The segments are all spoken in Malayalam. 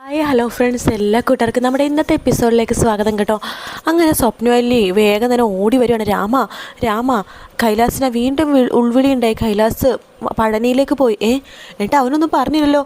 ഹായ് ഹലോ ഫ്രണ്ട്സ് എല്ലാ കൂട്ടുകാർക്കും നമ്മുടെ ഇന്നത്തെ എപ്പിസോഡിലേക്ക് സ്വാഗതം കേട്ടോ. അങ്ങനെ സ്വപ്നവല്ലി വേഗം തന്നെ ഓടി വരികയാണ് രാമ. രാമ കൈലാസിനെ വീണ്ടും ഉൾവിളിയുണ്ടായി കൈലാസ് പഴനിയിലേക്ക് പോയി. ഏ എന്നിട്ട് അവനൊന്നും പറഞ്ഞില്ലല്ലോ.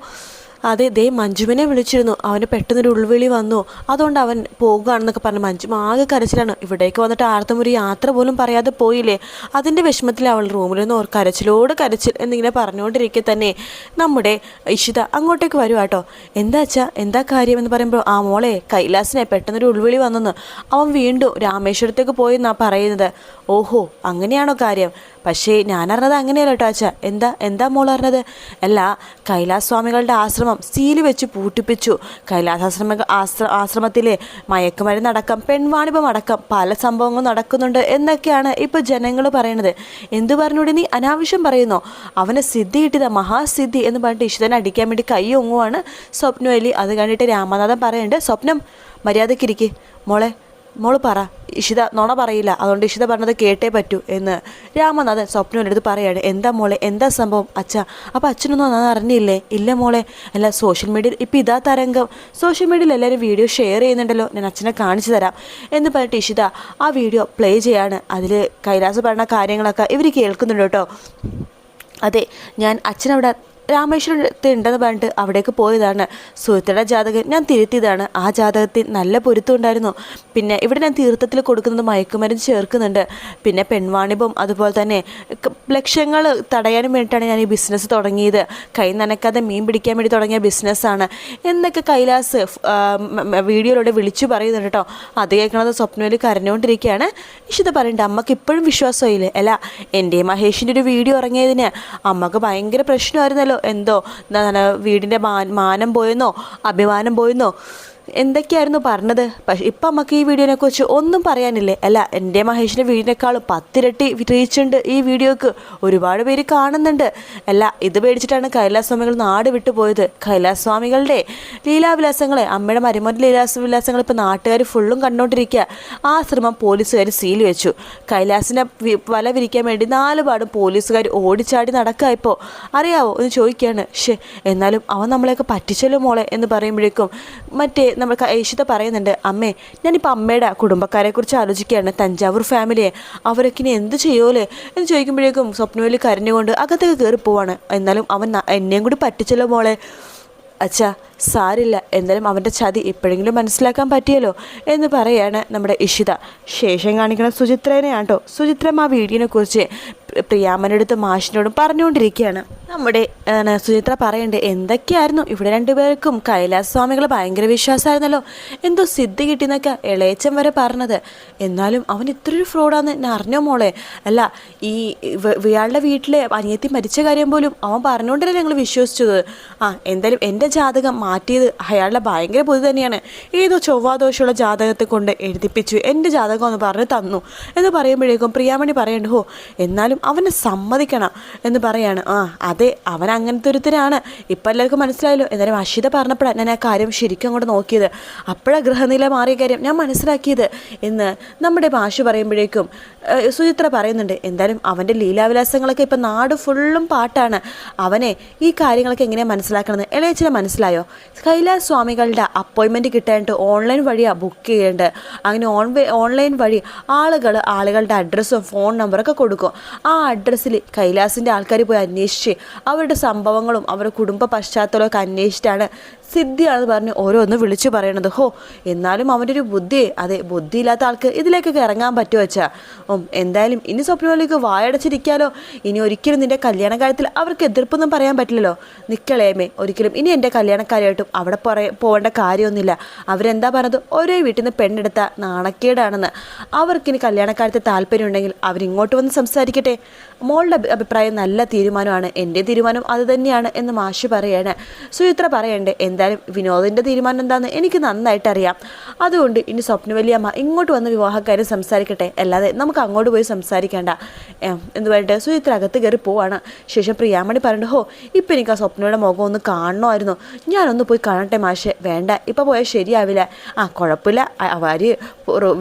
അതെ ദേ മഞ്ജുവിനെ വിളിച്ചിരുന്നു. അവന് പെട്ടെന്നൊരു ഉൾവിളി വന്നു. അതുകൊണ്ട് അവൻ പോകുകയാണെന്നൊക്കെ പറഞ്ഞു. മഞ്ജു ആകെ കരച്ചിലാണ്. ഇവിടേക്ക് വന്നിട്ട് ആർത്തും ഒരു യാത്ര പോലും പറയാതെ പോയില്ലേ? അതിന്റെ വിഷമത്തിൽ അവൾ റൂമിൽ നിന്ന് ഓർ കരച്ചിലോട് കരച്ചിൽ എന്നിങ്ങനെ പറഞ്ഞുകൊണ്ടിരിക്കെ തന്നെ. നമ്മുടെ ഇഷിത അങ്ങോട്ടേക്ക് വരുവാട്ടോ എന്താ അച്ഛാ? എന്താ കാര്യം എന്ന് പറയുമ്പോൾ ആ മോളെ കൈലാസിനെ പെട്ടെന്നൊരു ഉൾവിളി വന്നെന്ന്. അവൻ വീണ്ടും രാമേശ്വരത്തേക്ക് പോയി എന്നാ പറയുന്നത്. ഓഹോ അങ്ങനെയാണോ കാര്യം? പക്ഷേ ഞാൻ അറിഞ്ഞത് അങ്ങനെയല്ല കേട്ടോ എന്താ എന്താ മോൾ അറിഞ്ഞത്? അല്ല കൈലാസ് സ്വാമികളുടെ ആശ്രമം സീൽ വെച്ച് പൂട്ടിപ്പിച്ചു. കൈലാസാശ്രമ ആശ്ര ആശ്രമത്തിലെ മയക്കുമരുന്നടക്കം പെൺവാണിഭം അടക്കം പല സംഭവങ്ങളും നടക്കുന്നുണ്ട് എന്നൊക്കെയാണ് ഇപ്പോൾ ജനങ്ങൾ പറയണത്. എന്തു പറഞ്ഞൂടെ നീ അനാവശ്യം പറയുന്നു? അവനെ സിദ്ധി കിട്ടിയത് മഹാസിദ്ധി എന്ന് പറഞ്ഞിട്ട് ഇഷിതനെ അടിക്കാൻ വേണ്ടി കൈ ഒങ്ങുവാണ് സ്വപ്നവലി. അത് കണ്ടിട്ട് രാമനാഥൻ പറയുന്നുണ്ട് സ്വപ്നം മര്യാദക്കിരിക്കേ. മോളെ മോൾ പറ ഇഷിത നുണ പറയില്ല. അതുകൊണ്ട് ഇഷിത പറഞ്ഞത് കേട്ടേ പറ്റൂ എന്ന്. രാമനാഥൻ സ്വപ്നയുടെ അടുത്ത് പറയാണ് എന്താ മോളെ എന്താ സംഭവം അച്ഛ? അപ്പം അച്ഛനൊന്നും അന്ന് അറിഞ്ഞില്ലേ? ഇല്ല മോളെ അല്ല സോഷ്യൽ മീഡിയയിൽ ഇപ്പം ഇതാ തരംഗം. സോഷ്യൽ മീഡിയയിൽ എല്ലാവരും വീഡിയോ ഷെയർ ചെയ്യുന്നുണ്ടല്ലോ ഞാൻ അച്ഛനെ കാണിച്ചു തരാം. എന്ന് പറഞ്ഞിട്ട് ഇഷിത ആ വീഡിയോ പ്ലേ ചെയ്യാണ്. അതിൽ കൈലാസ് പറഞ്ഞ കാര്യങ്ങളൊക്കെ ഇവർ കേൾക്കുന്നുണ്ട് കേട്ടോ. അതെ ഞാൻ അച്ഛനവിടെ രാമേശ്വരത്ത് ഉണ്ടെന്ന് പറഞ്ഞിട്ട് അവിടേക്ക് പോയതാണ്. സുഹൃത്തുടെ ജാതകം ഞാൻ തിരുത്തിയതാണ്. ആ ജാതകത്തിൽ നല്ല പൊരുത്തം ഉണ്ടായിരുന്നു. പിന്നെ ഇവിടെ ഞാൻ തീർത്ഥത്തിൽ കൊടുക്കുന്നത് മയക്കുമരുന്ന് ചേർക്കുന്നുണ്ട്. പിന്നെ പെൺവാണിഭം അതുപോലെ തന്നെ ലക്ഷ്യങ്ങൾ തടയാനും വേണ്ടിയിട്ടാണ് ഞാൻ ഈ ബിസിനസ് തുടങ്ങിയത്. കൈ നനക്കാതെ മീൻ പിടിക്കാൻ വേണ്ടി തുടങ്ങിയ ബിസിനസ്സാണ്. എന്നൊക്കെ കൈലാസ് വീഡിയോയിലൂടെ വിളിച്ചു പറയുന്നുണ്ട് കേട്ടോ. അത് കേൾക്കണത് സ്വപ്നയിൽ കരഞ്ഞുകൊണ്ടിരിക്കുകയാണ്. ഇഷിത പറയുന്നുണ്ട് അമ്മയ്ക്ക് ഇപ്പോഴും വിശ്വാസമായില്ലേ? അല്ല എന്റെ മഹേഷിന്റെ ഒരു വീഡിയോ ഇറങ്ങിയതിന് അമ്മയ്ക്ക് ഭയങ്കര പ്രശ്നമായിരുന്നല്ലോ. എന്തോ വീടിന്റെ മാനം പോയെന്നോ അഭിമാനം പോയെന്നോ? എന്തൊക്കെയായിരുന്നു പറഞ്ഞത്? പക്ഷേ ഇപ്പം നമുക്ക് ഈ വീഡിയോനെ കുറിച്ച് ഒന്നും പറയാനില്ലേ? അല്ല എന്റെ മഹേഷിന്റെ വീടിനേക്കാളും പത്തിരട്ടി റീച്ചുണ്ട് ഈ വീഡിയോക്ക്. ഒരുപാട് പേര് കാണുന്നുണ്ട്. അല്ല ഇത് പേടിച്ചിട്ടാണ് കൈലാസ്വാമികൾ നാട് വിട്ടു പോയത്. കൈലാസ് സ്വാമികളുടെ ലീലാവിലാസങ്ങളെ അമ്മയുടെ മരുമോന്റെ ലീലാവിലാസങ്ങൾ ഇപ്പോൾ നാട്ടുകാർ ഫുള്ളും കണ്ടുകൊണ്ടിരിക്കുക ആ ശ്രമം പോലീസുകാർ സീൽ വെച്ചു. കൈലാസിനെ വല വിരിക്കാൻ വേണ്ടി നാല് പാടും പോലീസുകാർ ഓടിച്ചാടി നടക്കുക ഇപ്പോൾ. അറിയാവോ? എന്ന് ചോദിക്കുകയാണ്. ഷേ എന്നാലും അവൻ നമ്മളെയൊക്കെ പറ്റിച്ചല്ലോ മോളെ എന്ന് പറയുമ്പോഴേക്കും മറ്റേ നമ്മൾ ഏഷ്യത്തെ പറയുന്നുണ്ട് അമ്മേ ഞാനിപ്പോൾ അമ്മയുടെ കുടുംബക്കാരെക്കുറിച്ച് ആലോചിക്കുകയാണ്. തഞ്ചാവൂർ ഫാമിലിയെ. അവരൊക്കെ ഇനി എന്ത് ചെയ്യുമല്ലേ എന്ന് ചോദിക്കുമ്പോഴേക്കും സ്വപ്നവേലി കരഞ്ഞുകൊണ്ട് അകത്തേക്ക് കയറി പോവാണ്. എന്നാലും അവൻ എന്നെയും കൂടി പറ്റിച്ചല്ലോ മോളെ. അച്ഛാ സാരില്ല. എന്നാലും അവന്റെ ചതി ഇപ്പോഴെങ്കിലും മനസ്സിലാക്കാൻ പറ്റിയല്ലോ എന്ന് പറയാണ് നമ്മുടെ ഇഷിത. ശേഷം കാണിക്കുന്ന സുചിത്രേനെയാണ്? കേട്ടോ സുചിത്രം ആ വീഡിയോനെ കുറിച്ച് പ്രിയാമ്മനടുത്ത് മാഷിനോടും പറഞ്ഞുകൊണ്ടിരിക്കുകയാണ്. നമ്മുടെ സുചിത്ര പറയണ്ടേ എന്തൊക്കെയായിരുന്നു? ഇവിടെ രണ്ടുപേർക്കും കൈലാസ് സ്വാമികൾ ഭയങ്കര വിശ്വാസമായിരുന്നല്ലോ. എന്തോ സിദ്ധി കിട്ടിയെന്നൊക്കെ ഇളയച്ചൻ വരെ പറഞ്ഞത്. എന്നാലും അവൻ ഇത്രയൊരു ഫ്രോഡാന്ന് ഞാൻ അറിഞ്ഞോ മോളെ? അല്ല ഈ ഇയാളുടെ വീട്ടിലെ അനിയത്തി മരിച്ച കാര്യം പോലും അവൻ പറഞ്ഞുകൊണ്ടല്ലേ ഞങ്ങൾ വിശ്വസിച്ചത്. ആ എന്തായാലും എന്റെ ജാതകം മാറ്റിയത് അയാളുടെ ഭയങ്കര പൊതു തന്നെയാണ്. ഏതോ ചൊവ്വാദോഷമുള്ള ജാതകത്തെ കൊണ്ട് എഴുതിപ്പിച്ചു. എന്റെ ജാതകം എന്ന് പറഞ്ഞ് തന്നു എന്ന് പറയുമ്പോഴേക്കും പ്രിയാമണി പറയണ്ട ഹോ എന്നാലും അവനെ സമ്മതിക്കണം എന്ന് പറയാണ്. ആ അതെ അവൻ അങ്ങനത്തെ ഒരുത്തരാണ്. ഇപ്പം എല്ലാവർക്കും മനസ്സിലായല്ലോ. എന്നാലും അഷിത പറഞ്ഞപ്പോഴാണ് ഞാൻ ആ കാര്യം ശരിക്കും അങ്ങോട്ട് നോക്കിയത്. അപ്പോഴാണ് ഗൃഹനില മാറിയ കാര്യം ഞാൻ മനസ്സിലാക്കിയത് എന്ന് നമ്മുടെ ഭാഷ പറയുമ്പോഴേക്കും സുചിത്ര പറയുന്നുണ്ട് എന്തായാലും അവന്റെ ലീലാവിലാസങ്ങളൊക്കെ ഇപ്പം നാട് ഫുള്ളും പാട്ടാണ്. അവനെ ഈ കാര്യങ്ങളൊക്കെ എങ്ങനെയാണ് മനസ്സിലാക്കണമെന്ന് ഇളയച്ചിനെ മനസ്സിലായോ? കൈലാസ് സ്വാമികളുടെ അപ്പോയിൻമെന്റ് കിട്ടാനായിട്ട് ഓൺലൈൻ വഴിയാണ് ബുക്ക് ചെയ്യേണ്ടത്. അങ്ങനെ ഓൺ ഓൺലൈൻ വഴി ആളുകൾ ആളുകളുടെ അഡ്രസ്സും ഫോൺ നമ്പറൊക്കെ കൊടുക്കും. ആ അഡ്രസ്സിൽ കൈലാസിന്റെ ആൾക്കാർ പോയി അന്വേഷിച്ച് അവരുടെ സംഭവങ്ങളും അവരുടെ കുടുംബ പശ്ചാത്തലമൊക്കെ അന്വേഷിച്ചിട്ടാണ് സിദ്ധിയാണെന്ന് പറഞ്ഞ് ഓരോന്ന് വിളിച്ചു പറയണത്. ഹോ എന്നാലും അവന്റെ ഒരു ബുദ്ധി അതെ ബുദ്ധി ഇല്ലാത്ത ആൾക്ക് ഇതിലേക്കൊക്കെ ഇറങ്ങാൻ പറ്റുമോ വെച്ചാ എന്തായാലും ഇനി സ്വപ്നങ്ങളിലേക്ക് വായടച്ചിരിക്കാലോ? ഇനി ഒരിക്കലും നിന്റെ കല്യാണ കാര്യത്തിൽ അവർക്ക് എതിർപ്പൊന്നും പറയാൻ പറ്റില്ലല്ലോ? നിക്കളേമേ ഒരിക്കലും ഇനി എന്റെ കല്യാണക്കാരായിട്ടും അവിടെ പോകേണ്ട കാര്യമൊന്നുമില്ല. അവരെന്താ പറഞ്ഞത്? ഒരേ വീട്ടിൽ നിന്ന് പെണ്ണെടുത്ത നാണക്കേടാണെന്ന്. അവർക്കിനി കല്യാണക്കാരത്തെ താല്പര്യം ഉണ്ടെങ്കിൽ അവരിങ്ങോട്ട് വന്ന് സംസാരിക്കട്ടെ? മോളുടെ അഭിപ്രായം നല്ല തീരുമാനമാണ് എന്റെ തീരുമാനം അത് തന്നെയാണ് എന്ന് മാഷി പറയാണ്. സുചിത്ര പറയണ്ടേ എന്തായാലും വിനോദിന്റെ തീരുമാനം എന്താണെന്ന് എനിക്ക് നന്നായിട്ട് അറിയാം. അതുകൊണ്ട് ഇനി സ്വപ്നവല്ലിയമ്മ ഇങ്ങോട്ട് വന്ന് വിവാഹക്കാര്യം സംസാരിക്കട്ടെ അല്ലാതെ നമുക്ക് അങ്ങോട്ട് പോയി സംസാരിക്കേണ്ട. എന്ന് പറഞ്ഞിട്ട് സുചിത്ര അകത്ത് കയറി പോവാണ്. ശേഷം പ്രിയാമണി പറഞ്ഞു ഹോ ഇപ്പം എനിക്ക് ആ സ്വപ്നയുടെ മുഖം ഒന്ന് കാണണമായിരുന്നു. ഞാനൊന്ന് പോയി കാണട്ടെ മാഷെ വേണ്ട ഇപ്പം പോയാൽ ശരിയാവില്ല. ആ കുഴപ്പമില്ല അവർ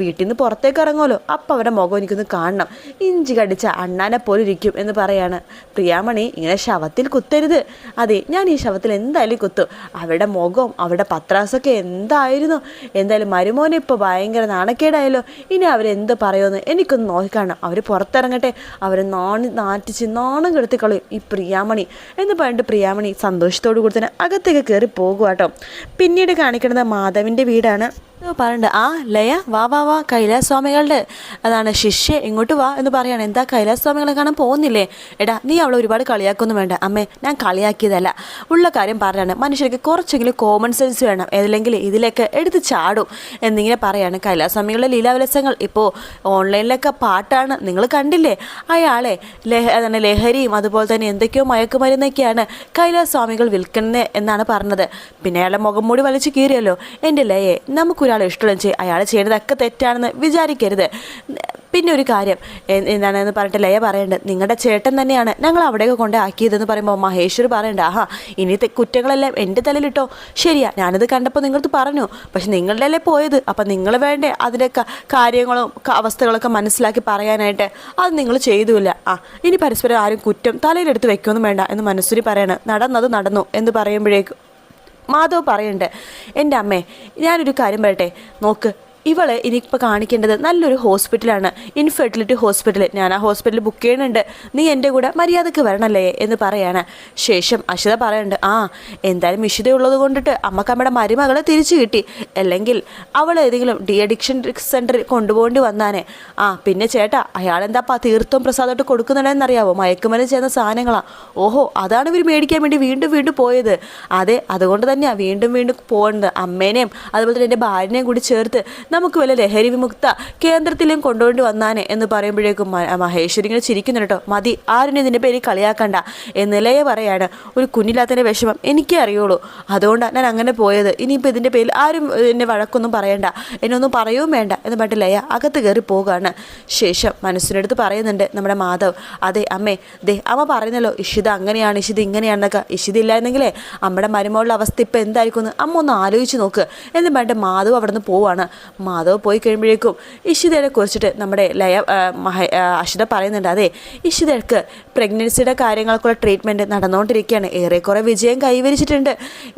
വീട്ടിൽ നിന്ന് പുറത്തേക്ക് ഇറങ്ങുമല്ലോ അപ്പം അവരുടെ മുഖം എനിക്കൊന്ന് കാണണം. ഇഞ്ചി കടിച്ച അണ്ണാനെ പോലെ ഇരിക്കും എന്ന് പറയാണ്. പ്രിയാമണി ഇങ്ങനെ ശവത്തിൽ കുത്തരുത്. അതെ ഞാൻ ഈ ശവത്തിൽ എന്തായാലും കുത്തും. അവരുടെ മുഖം അവരുടെ പത്രാസൊക്കെ എന്തായിരുന്നു? എന്തായാലും മരുമോനെ ഇപ്പോൾ ഭയങ്കര നാണക്കേടായല്ലോ. ഇനി അവരെന്ത് പറയുമെന്ന് എനിക്കൊന്ന് നോക്കിക്കാണാം. അവർ പുറത്തിറങ്ങട്ടെ. അവരെ നാണി നാറ്റിച്ച് നാണം കെടുത്തി കളയും ഈ പ്രിയാമണി എന്ന് പറഞ്ഞിട്ട് പ്രിയാമണി സന്തോഷത്തോടു കൂടി തന്നെ അകത്തേക്ക് കയറി പോകുക കേട്ടോ പിന്നീട് കാണിക്കുന്നത് മാധവിന്റെ വീടാണ്. പറയണ്ട് ആ ലയ വാ വാ വാ കൈലാസ്വാമികളുടെ അതാണ് ശിഷ്യ ഇങ്ങോട്ട് വാ എന്ന് പറയാണ് എന്താ കൈലാസ്വാമികളെ കാണാൻ പോകുന്നില്ലേ? എടാ നീ അവളെ ഒരുപാട് കളിയാക്കൊന്നും വേണ്ട. അമ്മേ ഞാൻ കളിയാക്കിയതല്ല. ഉള്ള കാര്യം പറയാണ് മനുഷ്യർക്ക് കുറച്ചെങ്കിലും കോമൺ സെൻസ് വേണം. അല്ലെങ്കിൽ ഇതിലേക്ക് എടുത്ത് ചാടും എന്നിങ്ങനെ പറയാണ് കൈലാസ്വാമികളുടെ ലീലാവിലസങ്ങൾ. ഇപ്പോൾ ഓൺലൈനിലൊക്കെ പാട്ടാണ്. നിങ്ങൾ കണ്ടില്ലേ? അയാളെ ലഹ അതാണ് ലഹരിയും അതുപോലെ തന്നെ എന്തൊക്കെയോ മയക്കുമരുന്നൊക്കെയാണ് കൈലാസ്വാമികൾ വിൽക്കുന്നത് എന്നാണ് പറഞ്ഞത്. പിന്നെ അയാളെ മുഖം മൂടി വലിച്ചു കീറിയല്ലോ. എന്റെ ലയെ നമുക്കൊരാളെ ഇഷ്ടം ചെയ്യും അയാൾ ചെയ്യുന്നതൊക്കെ തെറ്റാണെന്ന് വിചാരിക്കരുത്. പിന്നെ ഒരു കാര്യം എന്താണെന്ന് പറഞ്ഞിട്ട് ലയ പറയേണ്ടത് നിങ്ങളുടെ ചേട്ടൻ തന്നെയാണ് ഞങ്ങൾ അവിടെയൊക്കെ കൊണ്ട് ആക്കിയതെന്ന് പറയുമ്പോൾ മഹേശ്വർ പറയണ്ട ആഹാ ഇനി കുറ്റങ്ങളെല്ലാം എന്റെ തലയിലിട്ടോ? ശരിയാ ഞാനത് കണ്ടപ്പോൾ നിങ്ങളത് പറഞ്ഞു പക്ഷെ നിങ്ങളുടെ അല്ലേ പോയത് അപ്പം നിങ്ങൾ വേണ്ടേ അതിന്റെ കാര്യങ്ങളും അവസ്ഥകളൊക്കെ മനസ്സിലാക്കി പറയാനായിട്ട്? അത് നിങ്ങൾ ചെയ്തുമില്ല ആ ഇനി പരസ്പരം ആരും കുറ്റം തലയിലെടുത്ത് വെക്കൊന്നും വേണ്ട എന്ന് മനസ്സൂരി പറയണം. നടന്നത് നടന്നു എന്ന് പറയുമ്പോഴേക്കും മാധവ് പറയുന്നുണ്ട് എന്റെ അമ്മേ ഞാനൊരു കാര്യം പറയട്ടെ? നോക്ക് ഇവൾ എനിക്കിപ്പോൾ കാണിക്കേണ്ടത് നല്ലൊരു ഹോസ്പിറ്റലാണ്. ഇൻഫെർട്ടിലിറ്റി ഹോസ്പിറ്റൽ ഞാൻ ആ ഹോസ്പിറ്റൽ ബുക്ക് ചെയ്യുന്നുണ്ട്. നീ എന്റെ കൂടെ മര്യാദയ്ക്ക് വരണല്ലേ എന്ന് പറയാണ്. ശേഷം അശ്വത പറയുന്നുണ്ട് ആ എന്തായാലും ഇഷിതയുള്ളത് കൊണ്ടിട്ട് അമ്മയ്ക്ക് അമ്മയുടെ മരുമകളെ തിരിച്ചു കിട്ടി. അല്ലെങ്കിൽ അവൾ ഏതെങ്കിലും ഡി അഡിക്ഷൻ സെന്ററിൽ കൊണ്ടുപോകേണ്ടി വന്നാനേ. ആ പിന്നെ ചേട്ടാ അയാളെന്താ തീർത്ഥവും പ്രസാദമായിട്ട് കൊടുക്കുന്നുണ്ടെന്നറിയാവോ? മയക്കുമരുന്ന് ചെയ്യുന്ന സാധനങ്ങളാ. ഓഹോ അതാണ് ഇവർ മേടിക്കാൻ വേണ്ടി വീണ്ടും വീണ്ടും പോയത്. അതെ അതുകൊണ്ട് തന്നെയാണ് വീണ്ടും വീണ്ടും പോകുന്നത് അമ്മേനെയും അതുപോലെ തന്നെ എന്റെ ഭാര്യനെയും കൂടി ചേർത്ത് നമുക്ക് വല്ല ലഹരി വിമുക്ത കേന്ദ്രത്തിലും കൊണ്ടുകൊണ്ട് വന്നാനേ എന്ന് പറയുമ്പോഴേക്കും മഹേശ്വരി ഇങ്ങനെ ചിരിക്കുന്നുണ്ട് കേട്ടോ. മതി ആരും ഇതിന്റെ പേര് കളിയാക്കണ്ട എന്നിലയെ പറയാണ്. ഒരു കുഞ്ഞില്ലാത്തതിന്റെ വിഷമം എനിക്കേ അറിയുള്ളൂ. അതുകൊണ്ടാണ് ഞാൻ അങ്ങനെ പോയത്. ഇനിയിപ്പോൾ ഇതിന്റെ പേരിൽ ആരും എന്നെ വഴക്കൊന്നും പറയണ്ട. എന്നൊന്നും പറയുകയും വേണ്ട എന്ന് പറഞ്ഞിട്ട് ലയ അകത്ത് കയറി പോവുകയാണ് ശേഷം മനസ്സിനടുത്ത് പറയുന്നുണ്ട് നമ്മുടെ മാധവ് അതെ അമ്മേ ദേ അമ്മ പറയുന്നല്ലോ ഇഷിത അങ്ങനെയാണ് ഇഷിത ഇങ്ങനെയാണെന്നൊക്കെ. ഇഷിത ഇല്ലായിരുന്നെങ്കിലേ അമ്മയുടെ മരുമകളുടെ അവസ്ഥ ഇപ്പം എന്തായിരിക്കും എന്ന് അമ്മ ഒന്ന് ആലോചിച്ച് നോക്ക്. എന്ന് പറഞ്ഞിട്ട് മാധവ് അവിടെ നിന്ന് പോവാണ്. മാധവ് പോയി കഴിയുമ്പോഴേക്കും ഇഷിതയെ കുറിച്ചിട്ട് നമ്മുടെ ലയ മഹ അഷിത പറയുന്നുണ്ട്. അതെ ഇഷിതയ്ക്ക് പ്രഗ്നൻസിയുടെ കാര്യങ്ങൾക്കുള്ള ട്രീറ്റ്മെന്റ് നടന്നുകൊണ്ടിരിക്കുകയാണ്. ഏറെക്കുറെ വിജയം കൈവരിച്ചിട്ടുണ്ട്.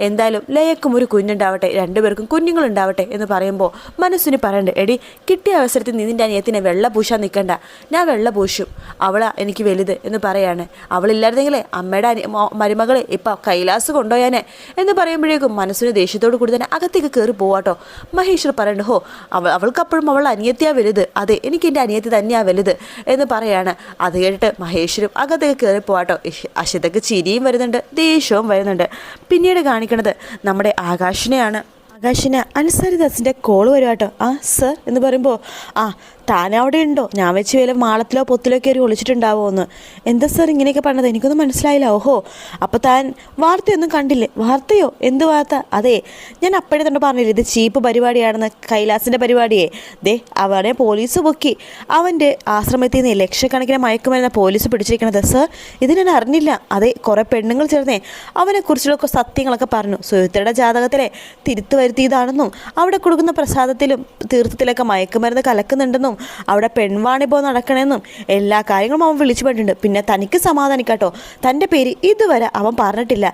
എന്തായാലും ലയക്കും ഒരു കുഞ്ഞുണ്ടാവട്ടെ രണ്ടുപേർക്കും കുഞ്ഞുങ്ങളുണ്ടാവട്ടെ എന്ന് പറയുമ്പോൾ മനസ്സിന് പറയണ്ട് എടി കിട്ടിയ അവസരത്തിൽ നിന്നിന്റെ നിന്റെ അനിയത്തിനെ വെള്ള പൂശാൻ നിൽക്കണ്ട. ഞാൻ വെള്ള പൂശും. അവളാ എനിക്ക് വലുത് എന്ന് പറയാണ്. അവളില്ലായിരുന്നെങ്കിലേ അമ്മയുടെ അനി മരുമകളെ ഇപ്പം കൈലാസ് കൊണ്ടുപോയാനെ എന്ന് പറയുമ്പോഴേക്കും മനസ്സിന് ദേഷ്യത്തോട് കൂടി തന്നെ അകത്തേക്ക് കയറി പോവാട്ടോ. മഹേശ്വർ പറയണ്ട് ഹോ അവൾ അവൾക്കപ്പോഴും അവൾ അനിയത്തിയാ വലുത്. അതെ എനിക്ക് എന്റെ അനിയത്തി തന്നെയാ വലുത് എന്ന് പറയാണ്. അത് കേട്ടിട്ട് മഹേശ്വരും അകത്തേക്ക് കയറി പോവാട്ടോ ഇഷ്- ചിരിയും വരുന്നുണ്ട് ദേഷ്യവും വരുന്നുണ്ട്. പിന്നീട് കാണിക്കണത് നമ്മുടെ ആകാശിനെയാണ്. ആകാശിന് അൻസാരിദാസിന്റെ കോൾ വരുവാട്ടോ. ആ സർ എന്ന് പറയുമ്പോൾ ആ താൻ അവിടെ ഉണ്ടോ ഞാൻ വെച്ച് വല്ല മാളത്തിലോ പൊത്തിലോ കയറി ഒളിച്ചിട്ടുണ്ടാവോ എന്ന് എന്താ സാർ ഇങ്ങനെയൊക്കെ പറഞ്ഞത്? എനിക്കൊന്നും മനസ്സിലായില്ല. ഓഹോ. അപ്പോൾ താൻ വാർത്തയൊന്നും കണ്ടില്ലേ? വാർത്തയോ? എന്ത് വാർത്ത? അതെ. ഞാൻ അപ്പോഴേ തന്നെ പറഞ്ഞില്ലേ ഇത് ചീപ്പ് പരിപാടിയാണെന്ന് കൈലാസിന്റെ പരിപാടിയെ. ദേ അവനെ പോലീസ് പൊക്കി. അവന്റെ ആശ്രമത്തിൽ നിന്ന് ലക്ഷക്കണക്കിന് മയക്കുമരുന്ന പോലീസ് പിടിച്ചിരിക്കണത്. സർ ഇത് ഞാൻ അറിഞ്ഞില്ല. അതെ കുറേ പെണ്ണുങ്ങൾ ചേർന്നേ. അവനെക്കുറിച്ചുള്ള സത്യങ്ങളൊക്കെ പറഞ്ഞു. സുഹൃത്തയുടെ ജാതകത്തിലെ തിരുത്തു വരുത്തിയതാണെന്നും അവിടെ കൊടുക്കുന്ന പ്രസാദത്തിലും തീർത്ഥത്തിലൊക്കെ മയക്കുമരുന്ന് കലക്കുന്നുണ്ടെന്നും അവിടെ പെൺവാണിപ്പോൾ നടക്കണമെന്നും എല്ലാ കാര്യങ്ങളും അവൻ വിളിച്ചു പിന്നെ തനിക്ക് സമാധാനിക്കാട്ടോ. തന്റെ പേര് ഇതുവരെ അവൻ പറഞ്ഞിട്ടില്ല.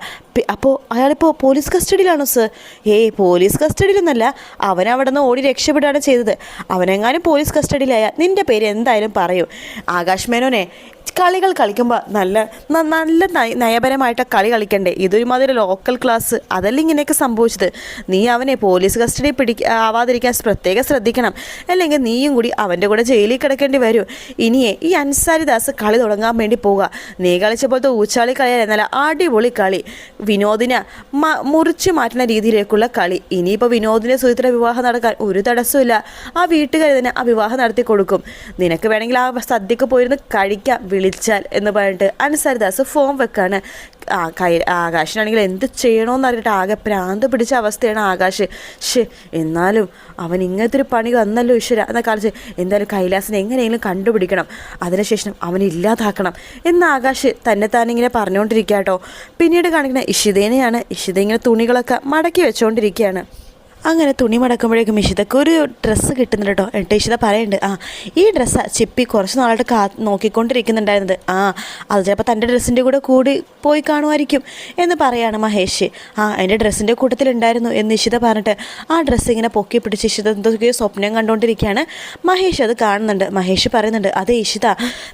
അപ്പോൾ അയാളിപ്പോൾ പോലീസ് കസ്റ്റഡിയിലാണോ സർ? ഏയ് പോലീസ് കസ്റ്റഡിയിലൊന്നല്ല. അവൻ അവിടെ നിന്ന് ഓടി രക്ഷപ്പെടുകയാണ് ചെയ്തത്. അവനെങ്ങാനും പോലീസ് കസ്റ്റഡിയിലായ നിന്റെ പേര് എന്തായാലും പറയൂ. ആകാശ് മേനോനെ കളികൾ കളിക്കുമ്പോൾ നല്ല നല്ല നയ നയപരമായിട്ട് കളി കളിക്കണ്ടേ? ഇതൊരുമാതിരി ലോക്കൽ ക്ലാസ് അതല്ല ഇങ്ങനെയൊക്കെ സംഭവിച്ചത്? നീ അവനെ പോലീസ് കസ്റ്റഡി പിടി ആവാതിരിക്കാൻ പ്രത്യേകം ശ്രദ്ധിക്കണം. അല്ലെങ്കിൽ നീയും കൂടി അവന്റെ കൂടെ ജയിലിൽ കിടക്കേണ്ടി വരും. ഇനിയേ ഈ അൻസാരിദാസ് കളി തുടങ്ങാൻ വേണ്ടി പോവുക. നീ കളിച്ച പോലത്തെ ഊച്ചാളി എന്നാൽ അടിപൊളി കളി. വിനോദിനെ മുറിച്ച് മാറ്റുന്ന രീതിയിലേക്കുള്ള കളി. ഇനിയിപ്പോൾ വിനോദിനെ സുഹിത്ര വിവാഹം നടക്കാൻ ഒരു തടസ്സമില്ല ആ വീട്ടുകാർ തന്നെ ആ വിവാഹം നടത്തി കൊടുക്കും. നിനക്ക് വേണമെങ്കിൽ ആ സദ്യക്ക് പോയിരുന്ന് കഴിക്കാം വിളിച്ചാൽ എന്ന് പറഞ്ഞിട്ട് അൻസാരിദാസ് ഫോം വെക്കാണ്. ആ കൈ ആകാശിനാണെങ്കിൽ എന്ത് ചെയ്യണമെന്ന് അറിഞ്ഞിട്ട് ആകെ പ്രാന്ത് പിടിച്ച അവസ്ഥയാണ് ആകാശ്. ഷേ എന്നാലും അവൻ ഇങ്ങനത്തെ ഒരു പണി വന്നല്ലോ ഈശ്വര എന്ന കാണിച്ച് എന്തായാലും കൈലാസിനെ എങ്ങനെയെങ്കിലും കണ്ടുപിടിക്കണം. അതിനുശേഷം അവനെ ഇല്ലാതാക്കണം. എന്ന് ആകാശ് തന്നെ താനിങ്ങനെ പറഞ്ഞുകൊണ്ടിരിക്കുക കേട്ടോ പിന്നീട് കാണിക്കുന്ന ഇഷിതേനെയാണ് ഇഷിത ഇങ്ങനെ തുണികളൊക്കെ മടക്കി വെച്ചുകൊണ്ടിരിക്കുകയാണ് അങ്ങനെ തുണി മടക്കുമ്പോഴേക്കും ഇഷിതക്ക് ഒരു ഡ്രസ്സ് കിട്ടുന്നുണ്ട് കേട്ടോ എന്നിട്ട് ഇഷിത പറയുന്നുണ്ട് ആ ഈ ഡ്രസ്സ് ചിപ്പി കുറച്ച് നാളായിട്ട് കാ നോക്കിക്കൊണ്ടിരിക്കുന്നുണ്ടായിരുന്നത്. ആ അത് ചിലപ്പോൾ തന്റെ ഡ്രസ്സിന്റെ കൂടെ കൂടി പോയി കാണുമായിരിക്കും എന്ന് പറയാണ് മഹേഷ്. ആ എന്റെ ഡ്രസ്സിന്റെ കൂട്ടത്തിലുണ്ടായിരുന്നു എന്ന് ഇഷിത പറഞ്ഞിട്ട് ആ ഡ്രസ്സ് ഇങ്ങനെ പൊക്കി പിടിച്ച് ഇഷിത എന്തൊക്കെയോ സ്വപ്നം കണ്ടുകൊണ്ടിരിക്കുകയാണ് മഹേഷ് അത് കാണുന്നുണ്ട്. മഹേഷ് പറയുന്നുണ്ട് അതെ ഇഷിത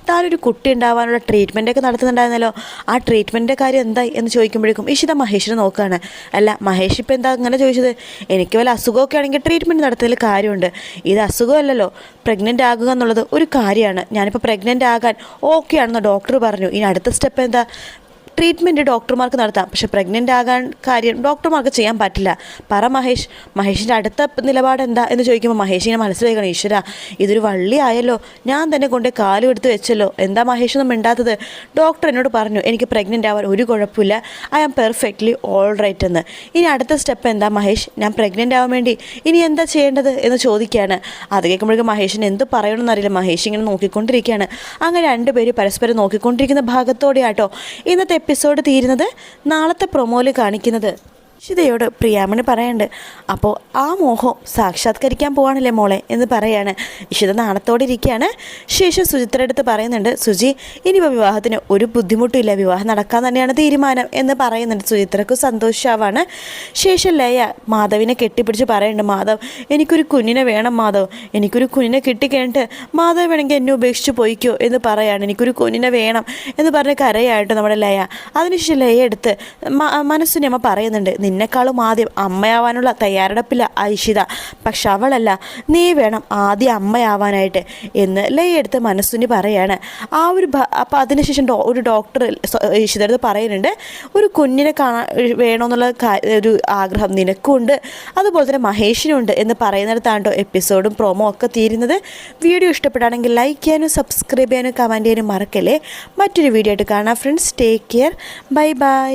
താനൊരു കുട്ടി ഉണ്ടാവാനുള്ള ട്രീറ്റ്മെന്റ് ഒക്കെ നടത്തുന്നുണ്ടായിരുന്നല്ലോ. ആ ട്രീറ്റ്മെന്റിന്റെ കാര്യം എന്തായി? എന്ന് ചോദിക്കുമ്പോഴേക്കും ഇഷിത മഹേഷിനെ നോക്കുകയാണ് അല്ല മഹേഷ് ഇപ്പോൾ എന്താ അങ്ങനെ ചോദിച്ചത്? എനിക്ക് വല്ല അസുഖമൊക്കെ ആണെങ്കിൽ ട്രീറ്റ്മെന്റ് നടത്തുന്നതിൽ കാര്യമുണ്ട്. ഇത് അസുഖമല്ലല്ലോ. പ്രഗ്നന്റ് ആകുക എന്നുള്ളത് ഒരു കാര്യമാണ്. ഞാനിപ്പോൾ പ്രഗ്നന്റ് ആകാൻ ഓക്കെ ആണെന്ന് ഡോക്ടർ പറഞ്ഞു. ഇനി അടുത്ത സ്റ്റെപ്പ് എന്താ? ട്രീറ്റ്മെന്റ് ഡോക്ടർമാർക്ക് നടത്താം. പക്ഷെ പ്രഗ്നന്റ് ആകാൻ കാര്യം ഡോക്ടർമാർക്ക് ചെയ്യാൻ പറ്റില്ല. പറ മഹേഷ് മഹേഷിന്റെ അടുത്ത നിലപാട് എന്താ എന്ന് ചോദിക്കുമ്പോൾ മഹേഷിനെ മനസ്സിലാക്കണം ഈശ്വര ഇതൊരു വള്ളി ആയല്ലോ. ഞാൻ തന്നെ കൊണ്ട് കാലും എടുത്ത് വെച്ചല്ലോ. എന്താ മഹേഷ് ഒന്നും മിണ്ടാത്തത്? ഡോക്ടർ എന്നോട് പറഞ്ഞു എനിക്ക് പ്രഗ്നന്റ് ആവാൻ ഒരു കുഴപ്പമില്ല. I am perfectly all right എന്ന്. ഇനി അടുത്ത സ്റ്റെപ്പ് എന്താ മഹേഷ്? ഞാൻ പ്രഗ്നന്റ് ആവാൻ വേണ്ടി ഇനി എന്താ ചെയ്യേണ്ടത്? എന്ന് ചോദിക്കുകയാണ്. അത് കേൾക്കുമ്പോഴേക്കും മഹേഷിന് എന്ത് പറയണമെന്നറിയില്ല മഹേഷ് ഇങ്ങനെ നോക്കിക്കൊണ്ടിരിക്കുകയാണ്. അങ്ങനെ രണ്ടുപേര് പരസ്പരം നോക്കിക്കൊണ്ടിരിക്കുന്ന ഭാഗത്തോടെയാട്ടോ. ഇന്നത്തെ എപ്പിസോഡ് തീരുന്നത് നാളത്തെ പ്രൊമോയിൽ കാണിക്കുന്നത്. ഇഷിതയോട് പ്രിയാമണി പറയുന്നുണ്ട് അപ്പോൾ ആ മോഹം സാക്ഷാത്കരിക്കാൻ പോവാണല്ലേ മോളെ? എന്ന് പറയാണ്. ഇഷിത നാണത്തോടെ ഇരിക്കുകയാണ് ശേഷം സുചിത്ര അടുത്ത് പറയുന്നുണ്ട് സുജി ഇനിയിപ്പോൾ വിവാഹത്തിന് ഒരു ബുദ്ധിമുട്ടില്ല വിവാഹം നടക്കാൻ തന്നെയാണ് തീരുമാനം എന്ന് പറയുന്നുണ്ട്. സുചിത്രക്ക് സന്തോഷമാവാണ് ശേഷം ലയ മാധവിനെ കെട്ടിപ്പിടിച്ച് പറയുന്നുണ്ട് മാധവ് എനിക്കൊരു കുഞ്ഞിനെ വേണം മാധവ്. എനിക്കൊരു കുഞ്ഞിനെ കിട്ടിക്കഴിഞ്ഞിട്ട് മാധവ് വേണമെങ്കിൽ എന്നെ ഉപേക്ഷിച്ച് പോയിക്കോ എന്ന് പറയാണ്. എനിക്കൊരു കുഞ്ഞിനെ വേണം എന്ന് പറഞ്ഞ് കരയായിട്ട് നമ്മുടെ ലയ. അതിനുശേഷം ലയ എടുത്ത് മനസ്സിനെ അമ്മ പറയുന്നുണ്ട് നിന്നെക്കാളും ആദ്യം അമ്മയാവാനുള്ള തയ്യാറെടുപ്പില്ല ഐഷിത. പക്ഷെ അവളല്ല നീ വേണം ആദ്യം അമ്മയാവാനായിട്ട് എന്ന് ലയ എടുത്ത് മനസ്സിന് പറയാണ്. ആ ഒരു അപ്പോൾ അതിനുശേഷം ഡോ ഒരു ഡോക്ടർ ഐഷിതടുത്ത് പറയുന്നുണ്ട് ഒരു കുഞ്ഞിനെ കാണാൻ വേണമെന്നുള്ള ഒരു ആഗ്രഹം നിനക്കുണ്ട്. അതുപോലെ തന്നെ മഹേഷിനുണ്ട് എന്ന് പറയുന്നിടത്താണ് എപ്പിസോഡും പ്രൊമോ ഒക്കെ തീരുന്നത്. വീഡിയോ ഇഷ്ടപ്പെടുകയാണെങ്കിൽ ലൈക്ക് ചെയ്യാനും സബ്സ്ക്രൈബ് ചെയ്യാനും കമന്റ് ചെയ്യാനും മറക്കല്ലേ. മറ്റൊരു വീഡിയോ ആയിട്ട് കാണാം friends take care bye bye